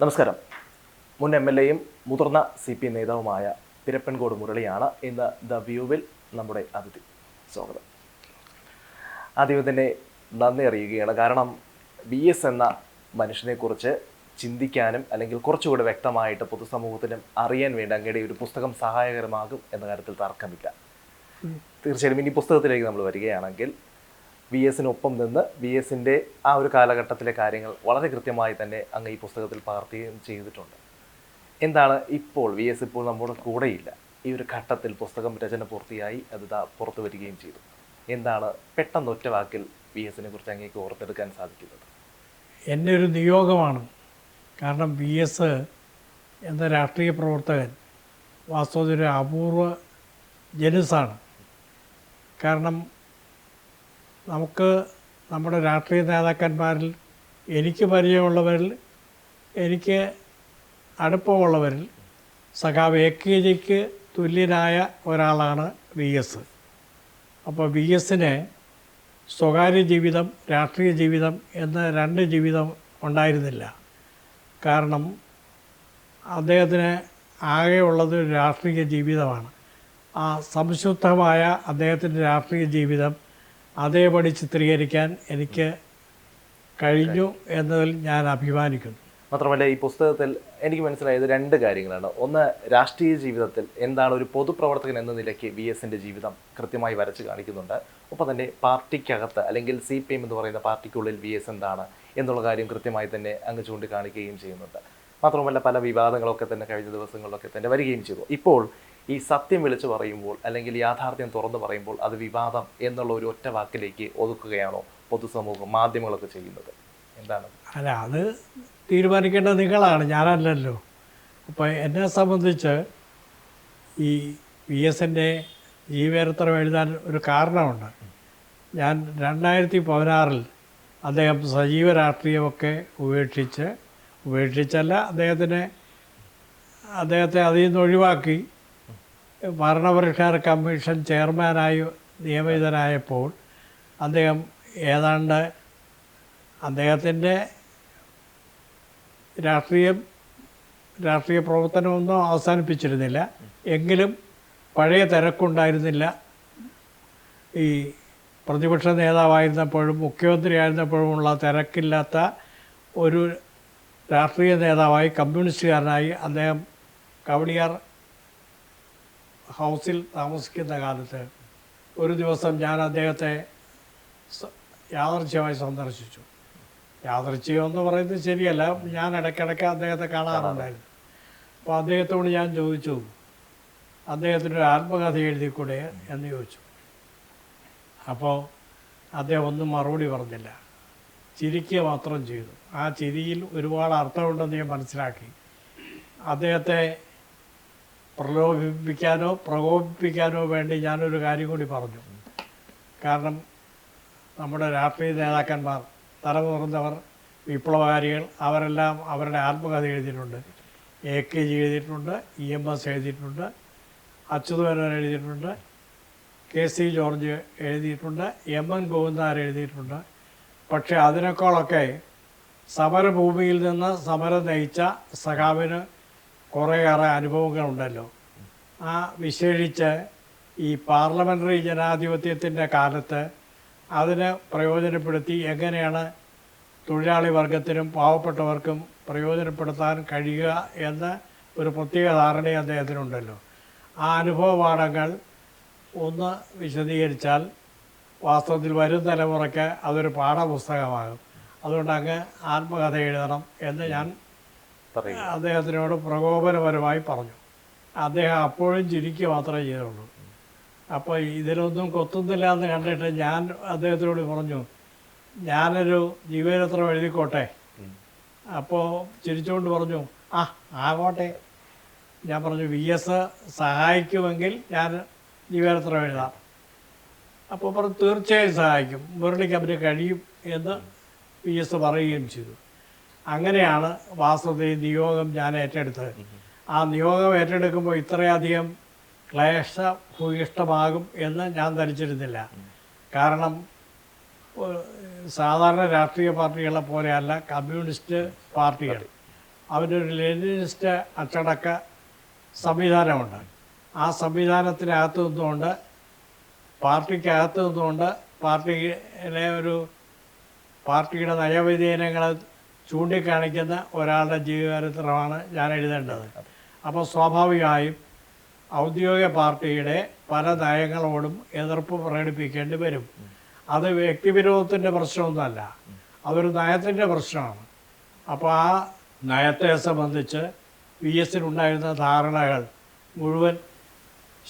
നമസ്കാരം. മുൻ M L എയും മുതിർന്ന സി പി നേതാവുമായ പിരപ്പൻകോട് മുരളിയാണ് ഇന്ന് ദ വ്യൂവിൽ നമ്മുടെ അതിഥി. സ്വാഗതം. ആദ്യം തന്നെ നന്ദി അറിയുകയാണ്. കാരണം ബി എസ് എന്ന മനുഷ്യനെക്കുറിച്ച് ചിന്തിക്കാനും അല്ലെങ്കിൽ കുറച്ചുകൂടെ വ്യക്തമായിട്ട് പൊതുസമൂഹത്തിനും അറിയാൻ വേണ്ടി അങ്ങയുടെ ഒരു പുസ്തകം സഹായകരമാകും എന്ന കാര്യത്തിൽ തർക്കമില്ല. തീർച്ചയായും ഇനി പുസ്തകത്തിലേക്ക് നമ്മൾ വരികയാണെങ്കിൽ വി എസിനൊപ്പം നിന്ന് വി എസിന്റെ ആ ഒരു കാലഘട്ടത്തിലെ കാര്യങ്ങൾ വളരെ കൃത്യമായി തന്നെ അങ്ങ് ഈ പുസ്തകത്തിൽ പകർത്തുകയും ചെയ്തിട്ടുണ്ട്. എന്താണ് ഇപ്പോൾ വി എസ് ഇപ്പോൾ നമ്മുടെ കൂടെയില്ല. ഈ ഒരു ഘട്ടത്തിൽ പുസ്തകം രചന പൂർത്തിയായി അത് പുറത്തു വരികയും ചെയ്തു. എന്താണ് പെട്ടെന്ന് ഒറ്റ വാക്കിൽ വി എസിനെ കുറിച്ച് അങ്ങേക്ക് ഓർത്തെടുക്കാൻ സാധിക്കുന്നത്? എന്റെ ഒരു നിയോഗമാണ്. കാരണം വി എസ് എന്ന രാഷ്ട്രീയ പ്രവർത്തകൻ വാസ്തവത്തിൽ ഒരു അപൂർവ ജനുസാണ്. കാരണം നമുക്ക് നമ്മുടെ രാഷ്ട്രീയ നേതാക്കന്മാരിൽ എനിക്ക് പരിചയമുള്ളവരിൽ എനിക്ക് അടുപ്പമുള്ളവരിൽ സഖാവ് എ കെ ജിക്ക് തുല്യനായ ഒരാളാണ് വി എസ്. അപ്പോൾ വി എസിന് സ്വകാര്യ ജീവിതം രാഷ്ട്രീയ ജീവിതം എന്ന രണ്ട് ജീവിതം ഉണ്ടായിരുന്നില്ല. കാരണം അദ്ദേഹത്തിന് ആകെ ഉള്ളത് രാഷ്ട്രീയ ജീവിതമാണ്. ആ സംശുദ്ധമായ അദ്ദേഹത്തിന്റെ രാഷ്ട്രീയ ജീവിതം അതേപടി ചിത്രീകരിക്കാൻ എനിക്ക് കഴിഞ്ഞു എന്നതിൽ ഞാൻ അഭിമാനിക്കുന്നു. മാത്രമല്ല ഈ പുസ്തകത്തിൽ എനിക്ക് മനസ്സിലായത് രണ്ട് കാര്യങ്ങളാണ്. ഒന്ന് രാഷ്ട്രീയ ജീവിതത്തിൽ എന്താണ് ഒരു പൊതുപ്രവർത്തകൻ എന്ന നിലയ്ക്ക് വി എസിന്റെ ജീവിതം കൃത്യമായി വരച്ച് കാണിക്കുന്നുണ്ട്. ഒപ്പം തന്നെ പാർട്ടിക്കകത്ത് അല്ലെങ്കിൽ സി പി എം എന്ന് പറയുന്ന പാർട്ടിക്കുള്ളിൽ വി എസ് എന്താണ് എന്നുള്ള കാര്യം കൃത്യമായി തന്നെ അങ്ങ് ചൂണ്ടിക്കാണിക്കുകയും ചെയ്യുന്നുണ്ട്. മാത്രമല്ല പല വിവാദങ്ങളൊക്കെ തന്നെ കഴിഞ്ഞ ദിവസങ്ങളിലൊക്കെ തന്നെ വരികയും ചെയ്തു. ഇപ്പോൾ ഈ സത്യം വിളിച്ചു പറയുമ്പോൾ അല്ലെങ്കിൽ യാഥാർത്ഥ്യം തുറന്നു പറയുമ്പോൾ അത് വിവാദം എന്നുള്ള ഒരു ഒറ്റ വാക്കിലേക്ക് ഒതുക്കുകയാണോ പൊതുസമൂഹം മാധ്യമങ്ങളൊക്കെ ചെയ്യുന്നത്? എന്താണ്? അല്ല അത് തീരുമാനിക്കേണ്ടത് നിങ്ങളാണ് ഞാനല്ലല്ലോ. അപ്പോൾ എന്നെ സംബന്ധിച്ച് ഈ വി എസിന്റെ ജീവചരിത്രം എഴുതാൻ ഒരു കാരണമുണ്ട്. ഞാൻ രണ്ടായിരത്തി പതിനാറിൽ അദ്ദേഹം സജീവ രാഷ്ട്രീയമൊക്കെ ഉപേക്ഷിച്ച് ഉപേക്ഷിച്ചല്ല അദ്ദേഹത്തിന് അദ്ദേഹത്തെ അതിൽ നിന്ന് ഒഴിവാക്കി ഭരണപരിഷ്കാര കമ്മീഷൻ ചെയർമാനായി നിയമിതനായപ്പോൾ അദ്ദേഹം ഏതാണ്ട് അദ്ദേഹത്തിന്റെ രാഷ്ട്രീയം രാഷ്ട്രീയ പ്രവർത്തനമൊന്നും അവസാനിപ്പിച്ചിരുന്നില്ല. എങ്കിലും പഴയ തിരക്കുണ്ടായിരുന്നില്ല. ഈ പ്രതിപക്ഷ നേതാവായിരുന്നപ്പോഴും മുഖ്യമന്ത്രിയായിരുന്നപ്പോഴുമുള്ള തിരക്കില്ലാത്ത ഒരു രാഷ്ട്രീയ നേതാവായി കമ്മ്യൂണിസ്റ്റുകാരനായി അദ്ദേഹം കവടിയാർ ഹൗസിൽ താമസിക്കുന്ന കാലത്ത് ഒരു ദിവസം ഞാൻ അദ്ദേഹത്തെ യാദർച്ഛ്യമായി സന്ദർശിച്ചു. യാദർച്ഛ്യം എന്ന് പറയുന്നത് ശരിയല്ല. ഞാൻ ഇടയ്ക്കിടയ്ക്ക് അദ്ദേഹത്തെ കാണാറുണ്ടായിരുന്നു. അപ്പോൾ അദ്ദേഹത്തോട് ഞാൻ ചോദിച്ചു അദ്ദേഹത്തിനൊരു ആത്മകഥ എഴുതിക്കൂടെ എന്ന് ചോദിച്ചു. അപ്പോൾ അദ്ദേഹം ഒന്നും മറുപടി പറഞ്ഞില്ല. ചിരിക്കുക മാത്രം ചെയ്തു. ആ ചിരിയിൽ ഒരുപാട് അർത്ഥമുണ്ടെന്ന് ഞാൻ മനസ്സിലാക്കി. അദ്ദേഹത്തെ പ്രലോഭിപ്പിക്കാനോ പ്രകോപിപ്പിക്കാനോ വേണ്ടി ഞാനൊരു കാര്യം കൂടി പറഞ്ഞു. കാരണം നമ്മുടെ രാഷ്ട്രീയ നേതാക്കന്മാർ തലമുറന്നവർ വിപ്ലവകാരികൾ അവരെല്ലാം അവരുടെ ആത്മകഥ എഴുതിയിട്ടുണ്ട്. എ കെ ജി എഴുതിയിട്ടുണ്ട് ഇ എം എസ് എഴുതിയിട്ടുണ്ട് അച്യുതമേനോൻ എഴുതിയിട്ടുണ്ട് കെ സി ജോർജ് എഴുതിയിട്ടുണ്ട് എം എൻ ഗോവിന്ദാർ എഴുതിയിട്ടുണ്ട്. പക്ഷേ അതിനേക്കാളൊക്കെ സമരഭൂമിയിൽ നിന്ന് സമരം നയിച്ച സഖാവിന് കുറേയേറെ അനുഭവങ്ങളുണ്ടല്ലോ. ആ വിശേഷിച്ച് ഈ പാർലമെന്ററി ജനാധിപത്യത്തിന്റെ കാലത്ത് അതിനെ പ്രയോജനപ്പെടുത്തി എങ്ങനെയാണ് തൊഴിലാളി വർഗത്തിനും പാവപ്പെട്ടവർക്കും പ്രയോജനപ്പെടുത്താൻ കഴിയുക എന്ന ഒരു പ്രത്യേക ധാരണ അദ്ദേഹത്തിനുണ്ടല്ലോ. ആ അനുഭവ പാഠങ്ങൾ ഒന്ന് വിശദീകരിച്ചാൽ വാസ്തവത്തിൽ വരും തലമുറയ്ക്ക് അതൊരു പാഠപുസ്തകമാകും. അതുകൊണ്ട് അങ്ങ് ആത്മകഥ എഴുതണം എന്ന് ഞാൻ അദ്ദേഹത്തിനോട് പ്രകോപനപരമായി പറഞ്ഞു. അദ്ദേഹം അപ്പോഴും ചിരിക്കുക മാത്രമേ ചെയ്തുള്ളൂ. അപ്പോൾ ഇതിലൊന്നും കൊത്തുന്നില്ല എന്ന് കണ്ടിട്ട് ഞാൻ അദ്ദേഹത്തിനോട് പറഞ്ഞു ഞാനൊരു ജീവചരിത്രം എഴുതിക്കോട്ടെ. അപ്പോൾ ചിരിച്ചുകൊണ്ട് പറഞ്ഞു ആ ആകോട്ടെ. ഞാൻ പറഞ്ഞു വി എസ് സഹായിക്കുമെങ്കിൽ ഞാൻ ജീവചരിത്രം എഴുതാം. അപ്പോൾ പറഞ്ഞു തീർച്ചയായും സഹായിക്കും. മുരളിക്ക് അവന് കഴിയും എന്ന് വി എസ് പറയുകയും ചെയ്തു. അങ്ങനെയാണ് വാസ്തുതി നിയോഗം ഞാൻ ഏറ്റെടുത്തത്. ആ നിയോഗം ഏറ്റെടുക്കുമ്പോൾ ഇത്രയധികം ക്ലേശഭൂയിഷ്ടമാകും എന്ന് ഞാൻ ധരിച്ചിരുന്നില്ല. കാരണം സാധാരണ രാഷ്ട്രീയ പാർട്ടികളെ പോലെയല്ല കമ്മ്യൂണിസ്റ്റ് പാർട്ടികൾ. അവരൊരു ലെനിനിസ്റ്റ് അച്ചടക്ക സംവിധാനമുണ്ട്. ആ സംവിധാനത്തിനകത്ത് നിന്നുകൊണ്ട് പാർട്ടിക്കകത്ത് നിന്നുകൊണ്ട് പാർട്ടിയിലെ ഒരു പാർട്ടിയുടെ നയവ്യതിയാനങ്ങളെ ചൂണ്ടിക്കാണിക്കുന്ന ഒരാളുടെ ജീവചരിത്രമാണ് ഞാൻ എഴുതേണ്ടത്. അപ്പോൾ സ്വാഭാവികമായും ഔദ്യോഗിക പാർട്ടിയുടെ പല നയങ്ങളോടും എതിർപ്പ് പ്രകടിപ്പിക്കേണ്ടി വരും. അത് വ്യക്തിവിരോധത്തിന്റെ പ്രശ്നമൊന്നുമല്ല. അതൊരു നയത്തിന്റെ പ്രശ്നമാണ്. അപ്പോൾ ആ നയത്തെ സംബന്ധിച്ച് വി എസിനുണ്ടായിരുന്ന ധാരണകൾ മുഴുവൻ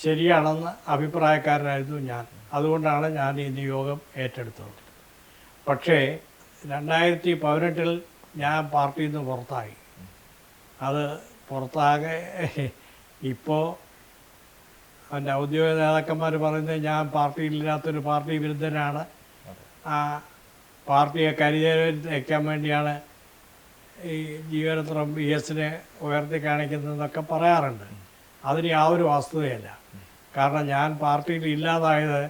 ശരിയാണെന്ന് അഭിപ്രായക്കാരനായിരുന്നു ഞാൻ. അതുകൊണ്ടാണ് ഞാൻ ഈ നിയോഗം ഏറ്റെടുത്തത്. പക്ഷേ രണ്ടായിരത്തി പതിനെട്ടിൽ ഞാൻ പാർട്ടിയിൽ നിന്ന് പുറത്തായി. അത് പുറത്താകെ ഇപ്പോൾ എന്റെ ഔദ്യോഗിക നേതാക്കന്മാർ പറയുന്നത് ഞാൻ പാർട്ടിയിലില്ലാത്തൊരു പാർട്ടി വിരുദ്ധനാണ്. ആ പാർട്ടിയെ കരുതലിൽ വയ്ക്കാൻ വേണ്ടിയാണ് ഈ ജീവനത്രം ബി എസിനെ ഉയർത്തി കാണിക്കുന്നതെന്നൊക്കെ പറയാറുണ്ട്. അതിന് യാതൊരു വസ്തുതയല്ല. കാരണം ഞാൻ പാർട്ടിയിൽ ഇല്ലാതായത്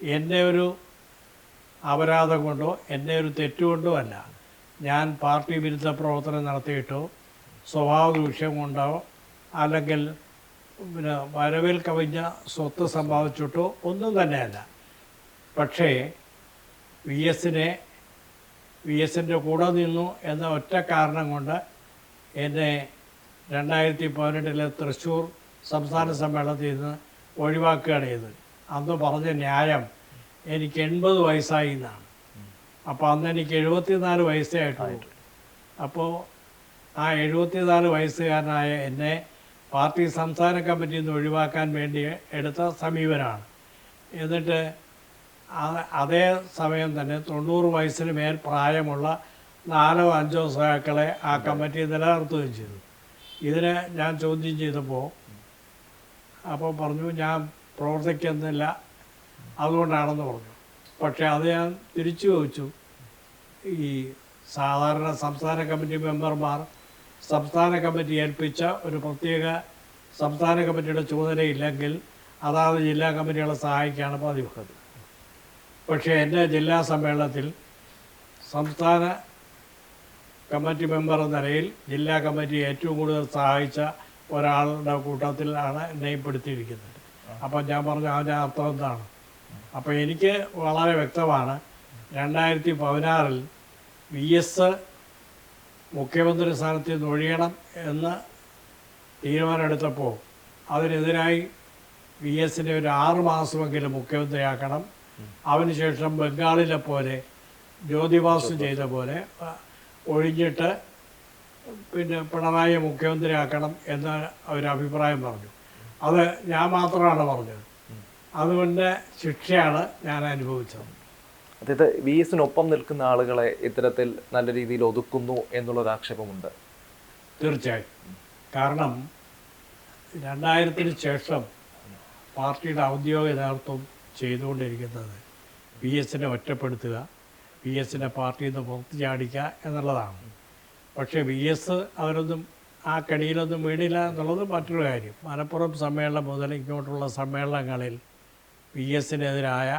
എന്റെ ഒരു അപരാധം കൊണ്ടോ എന്റെ ഒരു തെറ്റുകൊണ്ടോ അല്ല. ഞാൻ പാർട്ടി വിരുദ്ധ പ്രവർത്തനം നടത്തിയിട്ടോ സ്വഭാവ ദൂഷ്യം കൊണ്ടോ അല്ലെങ്കിൽ പിന്നെ വരവിൽ കവിഞ്ഞ സ്വത്ത് സമ്പാദിച്ചിട്ടോ ഒന്നും തന്നെയല്ല. പക്ഷേ വി എസിനെ വി എസിന്റെ കൂടെ നിന്നു എന്ന ഒറ്റ കാരണം കൊണ്ട് എന്നെ രണ്ടായിരത്തി പതിനെട്ടിലെ തൃശ്ശൂർ സംസ്ഥാന സമ്മേളനത്തിൽ നിന്ന് ഒഴിവാക്കുകയാണ് ചെയ്തത്. അന്ന് പറഞ്ഞ ന്യായം എനിക്ക് എൺപത് വയസ്സായി എന്നാണ്. അപ്പോൾ അന്ന് എനിക്ക് എഴുപത്തിനാല് വയസ്സേ ആയിട്ടുള്ളൂ. അപ്പോൾ ആ എഴുപത്തിനാല് വയസ്സുകാരനായ എന്നെ പാർട്ടി സംസ്ഥാന കമ്മിറ്റിയിൽ നിന്ന് ഒഴിവാക്കാൻ വേണ്ടി എടുത്ത സമീപനമാണ് എന്നിട്ട് അതേ സമയം തന്നെ തൊണ്ണൂറ് വയസ്സിന് മേൽ പ്രായമുള്ള നാലോ അഞ്ചോ സഹാക്കളെ ആ കമ്മിറ്റി നിലനിർത്തുകയും ചെയ്തു. ഇതിനെ ഞാൻ ചോദ്യം ചെയ്തപ്പോൾ അപ്പോൾ പറഞ്ഞു ഞാൻ പ്രവർത്തിക്കുന്നില്ല. അതുകൊണ്ടാണെന്ന് പറഞ്ഞു. പക്ഷേ അത് ഞാൻ തിരിച്ചു ചോദിച്ചു. ഈ സാധാരണ സംസ്ഥാന കമ്മിറ്റി മെമ്പർമാർ സംസ്ഥാന കമ്മിറ്റി ഏൽപ്പിച്ച ഒരു പ്രത്യേക സംസ്ഥാന കമ്മിറ്റിയുടെ ചുമതലയില്ലെങ്കിൽ അതാത് ജില്ലാ കമ്മിറ്റികളെ സഹായിക്കുകയാണ് പതിവ് പക്ഷേ എന്റെ ജില്ലാ സമ്മേളനത്തിൽ സംസ്ഥാന കമ്മിറ്റി മെമ്പർ എന്ന നിലയിൽ ജില്ലാ കമ്മിറ്റി ഏറ്റവും കൂടുതൽ സഹായിച്ച ഒരാളുടെ കൂട്ടത്തിലാണ് എന്നെയും പെടുത്തിയിരിക്കുന്നത്. അപ്പം ഞാൻ പറഞ്ഞു അതിന്റെ അർത്ഥം എന്താണ്? അപ്പോൾ എനിക്ക് വളരെ വ്യക്തമാണ്. രണ്ടായിരത്തി പതിനാറിൽ വി എസ് മുഖ്യമന്ത്രി സ്ഥാനത്ത് നിന്ന് ഒഴിയണം എന്ന് തീരുമാനമെടുത്തപ്പോൾ അതിനെതിരായി വി എസിനെ ഒരു ആറ് മാസമെങ്കിലും മുഖ്യമന്ത്രിയാക്കണം. അതിനുശേഷം ബംഗാളിലെ പോലെ ജ്യോതിവാസു ചെയ്ത പോലെ ഒഴിഞ്ഞിട്ട് പിന്നെ പിണറായി മുഖ്യമന്ത്രിയാക്കണം എന്ന് ഒരു അഭിപ്രായം പറഞ്ഞു. അത് ഞാൻ മാത്രമാണ് പറഞ്ഞത്. അതുകൊണ്ട് ശിക്ഷയാണ് ഞാൻ അനുഭവിച്ചത്. അതായത് വി എസിനൊപ്പം നിൽക്കുന്ന ആളുകളെ ഇത്തരത്തിൽ നല്ല രീതിയിൽ ഒതുക്കുന്നു എന്നുള്ളൊരു ആക്ഷേപമുണ്ട്. തീർച്ചയായും. കാരണം രണ്ടായിരത്തിന് ശേഷം പാർട്ടിയുടെ ഔദ്യോഗിക നേതൃത്വം ചെയ്തുകൊണ്ടിരിക്കുന്നത് വി എസിനെ ഒറ്റപ്പെടുത്തുക വി എസിനെ പാർട്ടിയിൽ നിന്ന് പുറത്തു ചാടിക്കുക എന്നുള്ളതാണ്. പക്ഷേ വി എസ് അവരൊന്നും ആ കണിയിലൊന്നും വീണില്ല എന്നുള്ളത് മറ്റൊരു കാര്യം. മലപ്പുറം സമ്മേളനം മുതൽ ഇങ്ങോട്ടുള്ള സമ്മേളനങ്ങളിൽ പി എസിനെതിരായ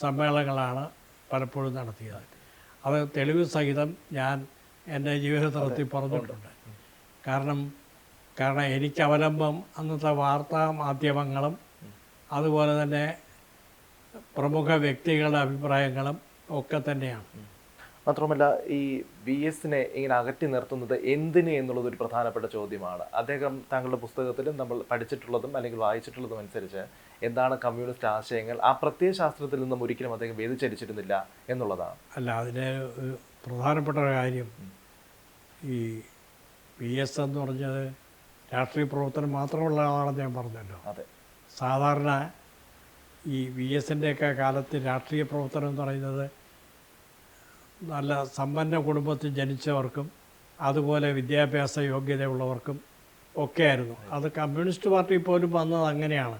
സമ്മേളനങ്ങളാണ് പലപ്പോഴും നടത്തിയത്. അത് തെളിവ് സഹിതം ഞാൻ എന്റെ ജീവിതത്തിൽ പറഞ്ഞിട്ടുണ്ട്. കാരണം കാരണം എനിക്ക് അവലംബം അന്നത്തെ വാർത്താ മാധ്യമങ്ങളും അതുപോലെ തന്നെ പ്രമുഖ വ്യക്തികളുടെ അഭിപ്രായങ്ങളും ഒക്കെ തന്നെയാണ്. മാത്രമല്ല ഈ വി എസിനെ ഇങ്ങനെ അകറ്റി നിർത്തുന്നത് എന്തിന് എന്നുള്ളത് ഒരു പ്രധാനപ്പെട്ട ചോദ്യമാണ്. അദ്ദേഹം താങ്കളുടെ പുസ്തകത്തിൽ നമ്മൾ പഠിച്ചിട്ടുള്ളതും അല്ലെങ്കിൽ വായിച്ചിട്ടുള്ളതും അനുസരിച്ച് എന്താണ് കമ്മ്യൂണിസ്റ്റ് ആശയങ്ങൾ? ആ പ്രത്യേക ശാസ്ത്രത്തിൽ നിന്നും ഒരിക്കലും അദ്ദേഹം വ്യതിചലിച്ചിരുന്നില്ല എന്നുള്ളതാണ്. അല്ല അതിന് ഒരു പ്രധാനപ്പെട്ട ഒരു കാര്യം. ഈ വി എസ് എന്ന് പറഞ്ഞത് രാഷ്ട്രീയ പ്രവർത്തനം മാത്രമുള്ള ആളാണെന്ന് ഞാൻ പറഞ്ഞല്ലോ. അതെ. സാധാരണ ഈ വി എസിന്റെയൊക്കെ കാലത്ത് രാഷ്ട്രീയ പ്രവർത്തനം എന്ന് പറയുന്നത് നല്ല സമ്പന്ന കുടുംബത്തിൽ ജനിച്ചവർക്കും അതുപോലെ വിദ്യാഭ്യാസ യോഗ്യതയുള്ളവർക്കും ഒക്കെയായിരുന്നു. അത് കമ്മ്യൂണിസ്റ്റ് പാർട്ടി പോലും വന്നത് അങ്ങനെയാണ്.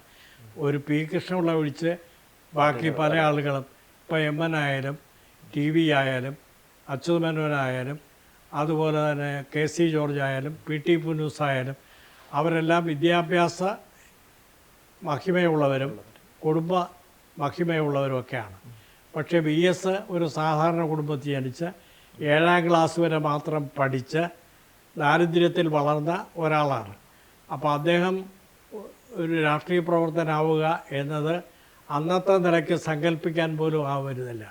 ഒരു പി കൃഷ്ണപിള്ള ഒഴിച്ച് ബാക്കി പല ആളുകളും ഇപ്പോൾ എം എൻ ആയാലും ടി വി ആയാലും അച്യുത് മേനോനായാലും അതുപോലെ തന്നെ കെ സി ജോർജ് ആയാലും പി ടി പുന്നൂസ് ആയാലും അവരെല്ലാം വിദ്യാഭ്യാസ മഹിമയുള്ളവരും കുടുംബ മഹിമയുള്ളവരുമൊക്കെയാണ് പക്ഷേ വി എസ് ഒരു സാധാരണ കുടുംബത്തിൽ ജനിച്ച ഏഴാം ക്ലാസ് വരെ മാത്രം പഠിച്ച ദാരിദ്ര്യത്തിൽ വളർന്ന ഒരാളാണ്. അപ്പോൾ അദ്ദേഹം ഒരു രാഷ്ട്രീയ പ്രവർത്തനാവുക എന്നത് അന്നത്തെ നിലയ്ക്ക് സങ്കല്പിക്കാൻ പോലും ആവരുന്നില്ല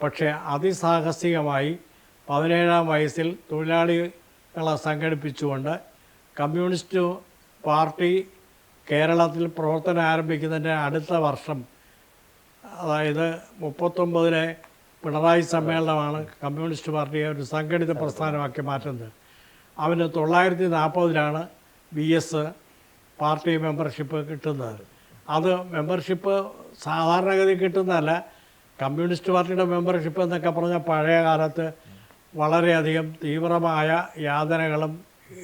പക്ഷേ അതിസാഹസികമായി പതിനേഴാം വയസ്സിൽ തൊഴിലാളികളെ സംഘടിപ്പിച്ചുകൊണ്ട് കമ്മ്യൂണിസ്റ്റ് പാർട്ടി കേരളത്തിൽ പ്രവർത്തനം ആരംഭിക്കുന്നതിന്റെ അടുത്ത വർഷം അതായത് മുപ്പത്തൊമ്പതിലെ പിണറായി സമ്മേളനമാണ് കമ്മ്യൂണിസ്റ്റ് പാർട്ടിയെ ഒരു സംഘടിത പ്രസ്ഥാനമാക്കി മാറ്റുന്നത്. അവന് തൊള്ളായിരത്തി നാൽപ്പതിലാണ് ബി എസ് പാർട്ടി മെമ്പർഷിപ്പ് കിട്ടുന്നത്. അത് മെമ്പർഷിപ്പ് സാധാരണഗതി കിട്ടുന്നതല്ല. കമ്മ്യൂണിസ്റ്റ് പാർട്ടിയുടെ മെമ്പർഷിപ്പ് എന്നൊക്കെ പറഞ്ഞാൽ പഴയ കാലത്ത് വളരെയധികം തീവ്രമായ യാതനകളും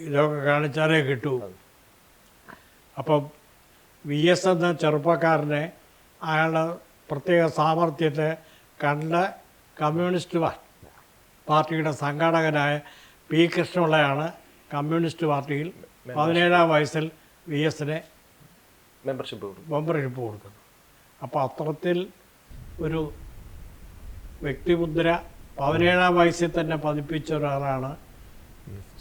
ഇതൊക്കെ കാണിച്ചാലേ കിട്ടൂ. അപ്പം വി എസ് എന്ന ചെറുപ്പക്കാരനെ അയാളുടെ പ്രത്യേക സാമർഥ്യത്തെ കണ്ട് കമ്മ്യൂണിസ്റ്റ് പാർട്ടിയുടെ സംഘാടകനായ പി കൃഷ്ണപിള്ളയാണ് കമ്മ്യൂണിസ്റ്റ് പാർട്ടിയിൽ പതിനേഴാം വയസ്സിൽ വി എസിനെ മെമ്പർഷിപ്പ് മെമ്പർഷിപ്പ് കൊടുക്കുന്നത് അപ്പോൾ അത്തരത്തിൽ ഒരു വ്യക്തിമുദ്ര പതിനേഴാം വയസ്സിൽ തന്നെ പതിപ്പിച്ച ഒരാളാണ്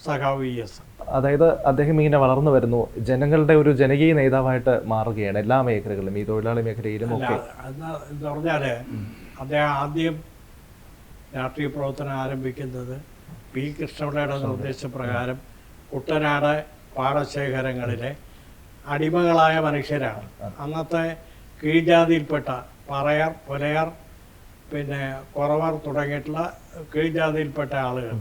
സഖാവ് വി എസ്. അതായത് അദ്ദേഹം ഇങ്ങനെ വളർന്നു വരുന്നു. ജനങ്ങളുടെ ഒരു ജനകീയ നേതാവായിട്ട് മാറുകയാണ് എല്ലാ മേഖലകളിലും ഈ തൊഴിലാളി മേഖലയിലും ഒക്കെ. പറഞ്ഞാൽ എന്ന് പറഞ്ഞാൽ അദ്ദേഹം ആദ്യം രാഷ്ട്രീയ പ്രവർത്തനം ആരംഭിക്കുന്നത് പി കൃഷ്ണപിള്ളയുടെ നിർദ്ദേശപ്രകാരം കുട്ടനാട് പാടശേഖരങ്ങളിലെ അടിമകളായ മനുഷ്യരാണ്. അന്നത്തെ കീഴ്ജാതിയിൽപ്പെട്ട പറയർ പുലയർ പിന്നെ കുറവർ തുടങ്ങിയിട്ടുള്ള കീഴ്ജാതിയിൽപ്പെട്ട ആളുകൾ.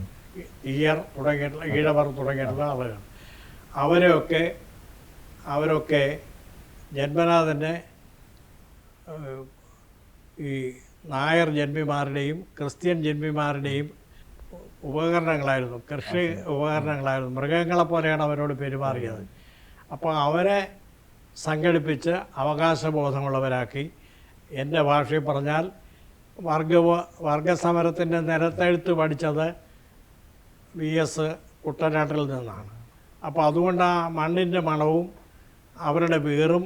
ഈയർ തുടങ്ങിയിട്ടുള്ള ഈഴവർ തുടങ്ങിയിട്ടുള്ള ആളുകൾ അവരെയൊക്കെ അവരൊക്കെ ജന്മനാ തന്നെ ഈ നായർ ജന്മിമാരുടെയും ക്രിസ്ത്യൻ ജന്മിമാരുടെയും ഉപകരണങ്ങളായിരുന്നു. കൃഷി ഉപകരണങ്ങളായിരുന്നു. മൃഗങ്ങളെ പോലെയാണ് അവരോട് പെരുമാറിയത്. അപ്പോൾ അവരെ സംഘടിപ്പിച്ച് അവകാശബോധമുള്ളവരാക്കി. എന്റെ ഭാഷയിൽ പറഞ്ഞാൽ വർഗ വർഗസമരത്തിന്റെ നിരത്തെഴുത്ത് പഠിച്ചത് വി എസ് കുട്ടനാട്ടിൽ നിന്നാണ്. അപ്പോൾ അതുകൊണ്ട് ആ മണ്ണിന്റെ മണവും അവരുടെ വേറും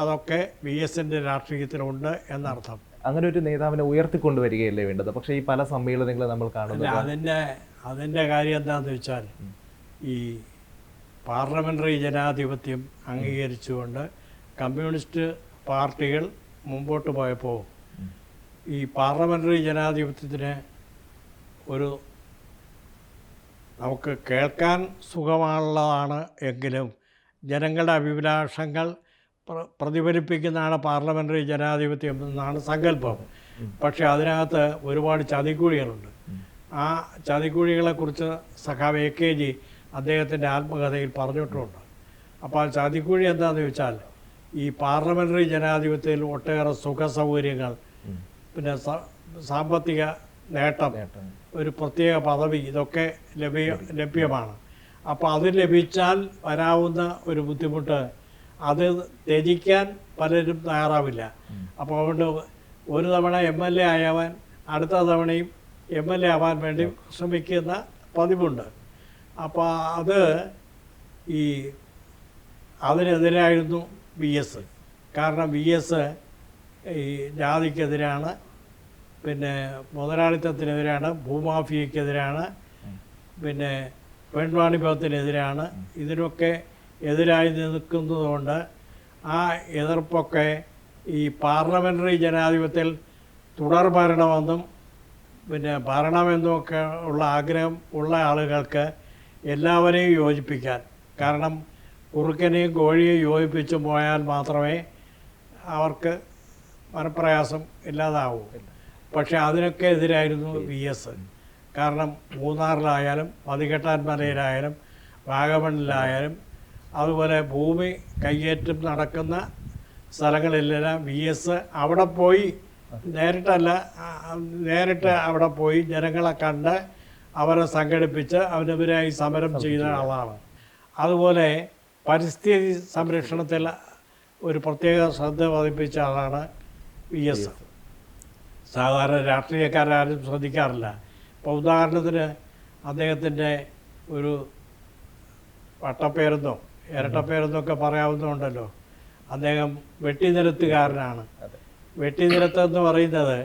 അതൊക്കെ വി എസിന്റെ രാഷ്ട്രീയത്തിലുണ്ട് എന്നർത്ഥം. അങ്ങനെ ഒരു നേതാവിനെ ഉയർത്തിക്കൊണ്ടുവരികയല്ലേ വേണ്ടത്? പക്ഷേ ഈ പല സമ്മേളനങ്ങളും നമ്മൾ കാണുന്നത് അതിന്റെ അതിന്റെ കാര്യം എന്താണെന്ന് വെച്ചാൽ ഈ പാർലമെന്ററി ജനാധിപത്യം അംഗീകരിച്ചുകൊണ്ട് കമ്മ്യൂണിസ്റ്റ് പാർട്ടികൾ മുമ്പോട്ട് പോയപ്പോൾ ഈ പാർലമെന്ററി ജനാധിപത്യത്തിന് ഒരു നമുക്ക് കേൾക്കാൻ സുഖമുള്ളതാണ് എങ്കിലും ജനങ്ങളുടെ അഭിലാഷങ്ങൾ പ്ര- പ്രതിഫലിപ്പിക്കുന്നതാണ് പാർലമെന്ററി ജനാധിപത്യം എന്നാണ് സങ്കല്പം. പക്ഷേ അതിനകത്ത് ഒരുപാട് ചതിക്കുഴികളുണ്ട്. ആ ചതിക്കുഴികളെക്കുറിച്ച് സഖാവ് എ കെ ജി അദ്ദേഹത്തിന്റെ ആത്മകഥയിൽ പറഞ്ഞിട്ടുമുണ്ട് അപ്പോൾ ആ ചതിക്കുഴി എന്താണെന്ന് ചോദിച്ചാൽ ഈ പാർലമെന്ററി ജനാധിപത്യത്തിൽ ഒട്ടേറെ സുഖ സൗകര്യങ്ങൾ പിന്നെ സാമ്പത്തിക നേട്ടം. ഒരു പ്രത്യേക പദവി ഇതൊക്കെ ലഭ്യ ലഭ്യമാണ്. അപ്പോൾ അത് ലഭിച്ചാൽ വരാവുന്ന ഒരു ബുദ്ധിമുട്ട് അത് ത്യജിക്കാൻ പലരും തയ്യാറാവില്ല. അപ്പോൾ അതുകൊണ്ട് ഒരു തവണ എം എൽ എ ആയവൻ അടുത്ത തവണയും എം എൽ എ ആവാൻ വേണ്ടി ശ്രമിക്കുന്ന പതിവുണ്ട്. അപ്പോൾ അത് ഈ അതിനെതിരായിരുന്നു വി എസ്. കാരണം വി എസ് ഈ ജാതിക്കെതിരാണ് പിന്നെ മുതലാളിത്തത്തിനെതിരാണ് ഭൂമാഫിയക്കെതിരാണ് പിന്നെ പെൺവാണിഭവത്തിനെതിരാണ്. ഇതിനൊക്കെ എതിരായി നിൽക്കുന്നതുകൊണ്ട് ആ എതിർപ്പൊക്കെ ഈ പാർലമെന്ററി ജനാധിപത്യത്തിൽ തുടർ ഭരണമെന്നും പിന്നെ ഭരണമെന്നുമൊക്കെ ഉള്ള ആഗ്രഹം ഉള്ള ആളുകൾക്ക് എല്ലാവരെയും യോജിപ്പിക്കാൻ. കാരണം കുറുക്കനെയും കോഴിയെയും യോജിപ്പിച്ചു പോയാൽ മാത്രമേ അവർക്ക് മനപ്രയാസം ഇല്ലാതാവൂ. പക്ഷെ അതിനൊക്കെ എതിരായിരുന്നു വി എസ് കാരണം മൂന്നാറിലായാലും മതികെട്ടാൻ മലയിലായാലും വാഗമണിലായാലും അതുപോലെ ഭൂമി കയ്യേറ്റം നടക്കുന്ന സ്ഥലങ്ങളിലെല്ലാം വി എസ് അവിടെ പോയി നേരിട്ടല്ല നേരിട്ട് അവിടെ പോയി ജനങ്ങളെ കണ്ട് അവരെ സംഘടിപ്പിച്ച് അവനെതിരായി സമരം ചെയ്ത ആളാണ്. അതുപോലെ പരിസ്ഥിതി സംരക്ഷണത്തിൽ ഒരു പ്രത്യേക ശ്രദ്ധ പതിപ്പിച്ച ആളാണ് വി എസ് സാധാരണ രാഷ്ട്രീയക്കാരും ശ്രദ്ധിക്കാറില്ല. ഇപ്പോൾ ഉദാഹരണത്തിന് അദ്ദേഹത്തിന്റെ ഒരു വട്ടപ്പേരെന്നോ ഇരട്ടപ്പേരെന്നൊക്കെ പറയാവുന്നതുണ്ടല്ലോ. അദ്ദേഹം വെട്ടിനിരത്തുകാരനാണ്. വെട്ടിനിരത്തെന്ന് പറയുന്നത്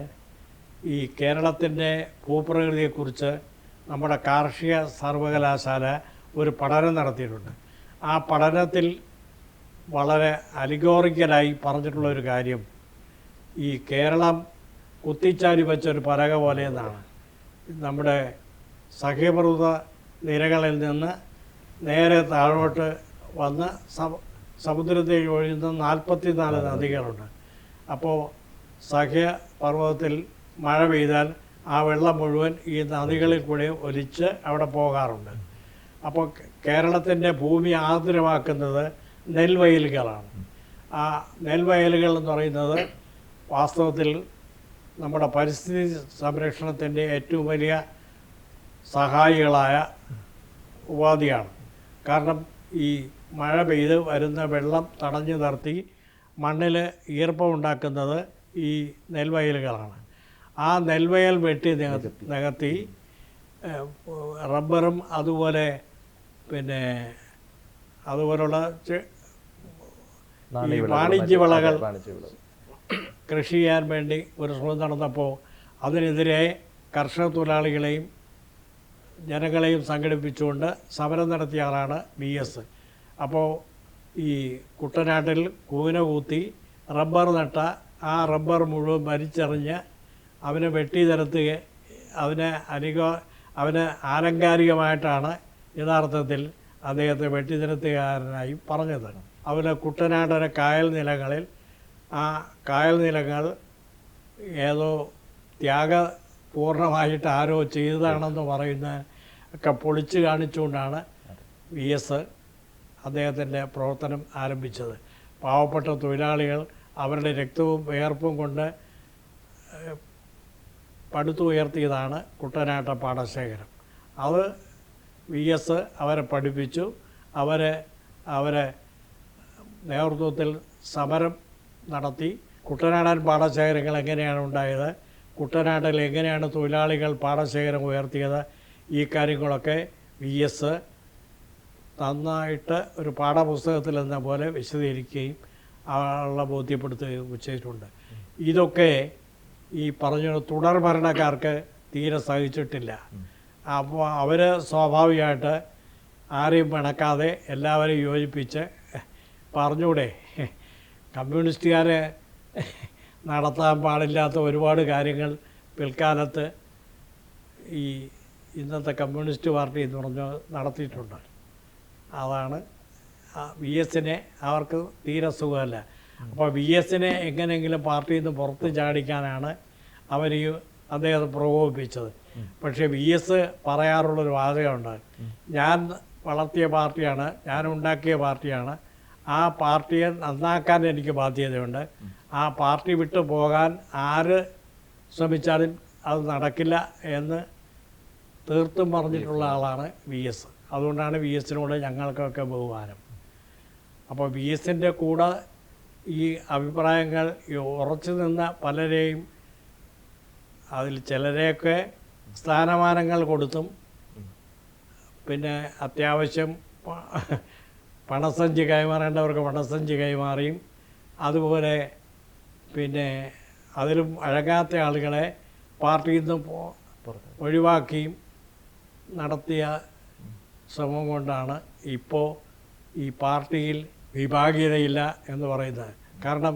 ഈ കേരളത്തിന്റെ ഭൂപ്രകൃതിയെക്കുറിച്ച് നമ്മുടെ കാർഷിക സർവകലാശാല ഒരു പഠനം നടത്തിയിട്ടുണ്ട്. ആ പഠനത്തിൽ വളരെ അലിഗോറിക്കലായി പറഞ്ഞിട്ടുള്ള ഒരു കാര്യം ഈ കേരളം കുത്തിച്ചാരി വെച്ചൊരു പലക പോലെ എന്നാണ്. നമ്മുടെ സഖ്യപർവത നിരകളിൽ നിന്ന് നേരെ താഴോട്ട് വന്ന് സമ- സമുദ്രത്തേക്ക് ഒഴുകുന്ന നാൽപ്പത്തി നാല് നദികളുണ്ട്. അപ്പോൾ സഹ്യ പർവതത്തിൽ മഴ പെയ്താൽ ആ വെള്ളം മുഴുവൻ ഈ നദികളിൽ കൂടെ ഒലിച്ച് അവിടെ പോകാറുണ്ട്. അപ്പോൾ കേരളത്തിന്റെ ഭൂമി ആർദ്രമാക്കുന്നത് നെൽവയലുകളാണ്. ആ നെൽവയലുകൾ എന്ന് പറയുന്നത് വാസ്തവത്തിൽ നമ്മുടെ പരിസ്ഥിതി സംരക്ഷണത്തിന്റെ ഏറ്റവും വലിയ സഹായികളായ ഉപാധിയാണ് കാരണം ഈ മഴ പെയ്ത് വരുന്ന വെള്ളം തടഞ്ഞു നിർത്തി മണ്ണിൽ ഈർപ്പമുണ്ടാക്കുന്നത് ഈ നെൽവയലുകളാണ് ആ നെൽവയൽ വെട്ടി നിക- നികത്തി റബ്ബറും അതുപോലെ പിന്നെ അതുപോലുള്ള വാണിജ്യ വിളകൾ. കൃഷി ചെയ്യാൻ വേണ്ടി ഒരു ശ്രമം നടന്നപ്പോൾ അതിനെതിരെ കർഷക തൊഴിലാളികളെയും ജനങ്ങളെയും സംഘടിപ്പിച്ചുകൊണ്ട് സമരം നടത്തിയ ആളാണ് ബി എസ്. അപ്പോൾ ഈ കുട്ടനാട്ടിൽ കൂന കൂത്തി റബ്ബർ നട്ട ആ റബ്ബർ മുഴുവൻ വലിച്ചെറിഞ്ഞ് അവനെ വെട്ടി തരത്തുക അവനെ അനിക അവന് ആലങ്കാരികമായിട്ടാണ് യഥാർത്ഥത്തിൽ അദ്ദേഹത്തെ വെട്ടിനിരത്തുകാരനായി പറഞ്ഞത്. അവന് കുട്ടനാടന കായൽ നിലങ്ങളിൽ ആ കായൽ നിലങ്ങൾ ഏതോ ത്യാഗ പൂർണമായിട്ട് ആരോ ചെയ്തതാണെന്ന് പറയുന്ന ഒക്കെ പൊളിച്ച് കാണിച്ചുകൊണ്ടാണ് വി എസ് അദ്ദേഹത്തിന്റെ പ്രവർത്തനം ആരംഭിച്ചത്. പാവപ്പെട്ട തൊഴിലാളികൾ അവരുടെ രക്തവും വിയർപ്പും കൊണ്ട് പടുത്തുയർത്തിയതാണ് കുട്ടനാട്ട പാടശേഖരം. അത് വി എസ് അവരെ പഠിപ്പിച്ചു. അവരെ അവരെ നേതൃത്വത്തിൽ സമരം നടത്തി. കുട്ടനാടൻ പാടശേഖരങ്ങൾ എങ്ങനെയാണ് ഉണ്ടായത്? കുട്ടനാട്ടിൽ എങ്ങനെയാണ് തൊഴിലാളികൾ പാടശേഖരം ഉയർത്തിയത്? ഈ കാര്യങ്ങളൊക്കെ വി എസ് നന്നായിട്ട് ഒരു പാഠപുസ്തകത്തിൽ എന്ന പോലെ വിശദീകരിക്കുകയും ആളെ ബോധ്യപ്പെടുത്തുകയും ചെയ്തിട്ടുണ്ട്. ഇതൊക്കെ ഈ പറഞ്ഞ തുടർ ഭരണക്കാർക്ക് തീരെ സഹിച്ചിട്ടില്ല. അപ്പോൾ അവർ സ്വാഭാവികമായിട്ട് ആരെയും പിണക്കാതെ എല്ലാവരെയും യോജിപ്പിച്ച് പറഞ്ഞൂടെ. കമ്മ്യൂണിസ്റ്റുകാരെ നടത്താൻ പാടില്ലാത്ത ഒരുപാട് കാര്യങ്ങൾ പിൽക്കാലത്ത് ഈ ഇന്നത്തെ കമ്മ്യൂണിസ്റ്റ് പാർട്ടി എന്ന് പറഞ്ഞ് നടത്തിയിട്ടുണ്ട്. അതാണ് വി എസിനെ അവർക്ക് തീരെ സുഖമല്ല. അപ്പോൾ വി എസിനെ എങ്ങനെയെങ്കിലും പാർട്ടിയിൽ നിന്ന് പുറത്ത് ചാടിക്കാനാണ് അവർ ഈ അദ്ദേഹത്തെ പ്രകോപിപ്പിച്ചത്. പക്ഷേ വി എസ് പറയാറുള്ളൊരു വാചകമുണ്ട്. ഞാൻ വളർത്തിയ പാർട്ടിയാണ് ഞാൻ ഉണ്ടാക്കിയ പാർട്ടിയാണ് ആ പാർട്ടിയെ നന്നാക്കാൻ എനിക്ക് ബാധ്യതയുണ്ട്. ആ പാർട്ടി വിട്ടു പോകാൻ ആര് ശ്രമിച്ചാലും അത് നടക്കില്ല എന്ന് തീർത്തും പറഞ്ഞിട്ടുള്ള ആളാണ് വി എസ്. അതുകൊണ്ടാണ് വി എസിനോട് ഞങ്ങൾക്കൊക്കെ ബഹുമാനം. അപ്പോൾ വി എസിന്റെ കൂടെ ഈ അഭിപ്രായങ്ങൾ ഉറച്ചു നിന്ന പലരെയും അതിൽ ചിലരെയൊക്കെ സ്ഥാനമാനങ്ങൾ കൊടുത്തും പിന്നെ അത്യാവശ്യം പണസഞ്ചി കൈമാറേണ്ടവർക്ക് പണസഞ്ചി കൈമാറിയും അതുപോലെ പിന്നെ അതിലും അഴകാത്ത ആളുകളെ പാർട്ടിയിൽ നിന്ന്. ഒഴിവാക്കിയും നടത്തിയ ശ്രമം കൊണ്ടാണ് ഇപ്പോൾ ഈ പാർട്ടിയിൽ വിഭാഗീയതയില്ല എന്ന് പറയുന്നത് കാരണം